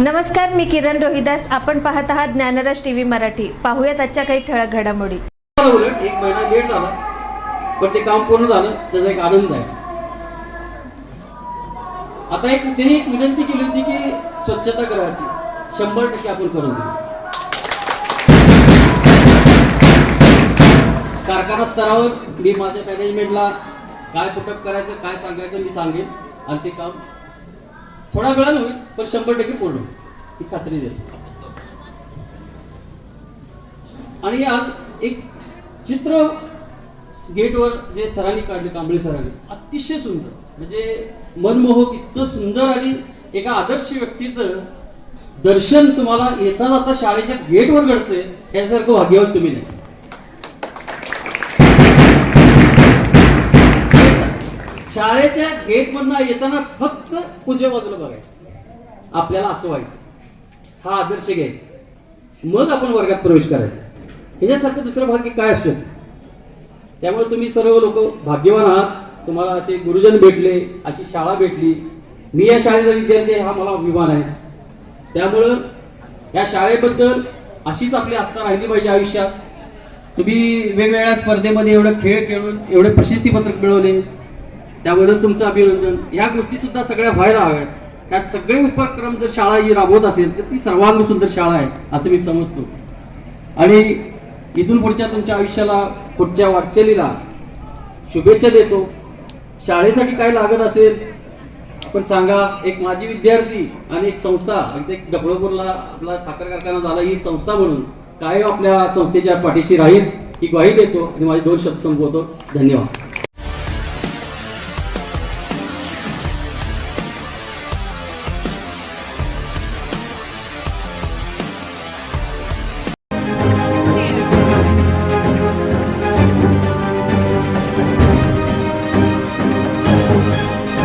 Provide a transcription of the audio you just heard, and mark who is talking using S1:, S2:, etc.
S1: नमस्कार मी किरण रोहिदास. आपण पाहत आहात ज्ञानराज टीव्ही मराठी. पाहूयात आजच्या काही ठळक घडामोडी.
S2: उलट एक महिना लेट झाला. पण ते काम पूर्ण झालं त्याचा एक आनंद आहे. आता एक त्यांनी एक विनंती केली होती की स्वच्छता करायची. शंभर टक्के आपण करून देऊ. कारखाना स्तरावर मी माझ्या मॅनेजमेंटला काय कुठं करायचं काय सांगायचं मी सांगेन. आणि ते काम थोडा वेळानं होईल पण शंभर टक्के पूर्ण होईल. ही खात्री देतो. आणि आज एक चित्र गेटवर जे सरांनी काढले कांबळे सरांनी अतिशय सुंदर. म्हणजे मनमोहक इतकं सुंदर आणि एका आदर्श व्यक्तीचं दर्शन तुम्हाला येता जाता शाळेच्या गेटवर घडतंय यासारखं भाग्यवान तुम्ही नाही. शाळेच्या गेटमधनं येताना फक्त पूजे बाजूला बघायचं. आपल्याला असं व्हायचं. हा आदर्श घ्यायचा. मग आपण वर्गात प्रवेश करायचा. ह्याच्यासारखं दुसरं भाग्य काय असतो त्यामुळे तुम्ही सर्व लोक भाग्यवान आहात. तुम्हाला असे गुरुजन भेटले अशी शाळा भेटली. मी या शाळेचा विद्यार्थी हा मला अभिमान आहे. त्यामुळं या शाळेबद्दल अशीच आपली आस्था राहिली पाहिजे आयुष्यात. तुम्ही वेगवेगळ्या स्पर्धेमध्ये एवढं खेळ खेळून एवढे प्रशस्तीपत्रक मिळवले. त्याबद्दल तुमचं अभिनंदन. ह्या गोष्टी सुद्धा सगळ्या व्हायला हव्यात. ह्या सगळे उपक्रम जर शाळा ही राबवत असेल तर ती सर्वांग सुंदर शाळा आहे असं मी समजतो. आणि इथून पुढच्या तुमच्या आयुष्याला पुढच्या वाटचालीला शुभेच्छा देतो. शाळेसाठी काय लागत असेल आपण सांगा. एक माजी विद्यार्थी आणि एक संस्था अगदी एक डबळपूरला आपला साखर कारखाना झाला ही संस्था म्हणून काय आपल्या संस्थेच्या पाठीशी राहील ही ग्वाही देतो आणि माझे दोन शब्द संपवतो. धन्यवाद.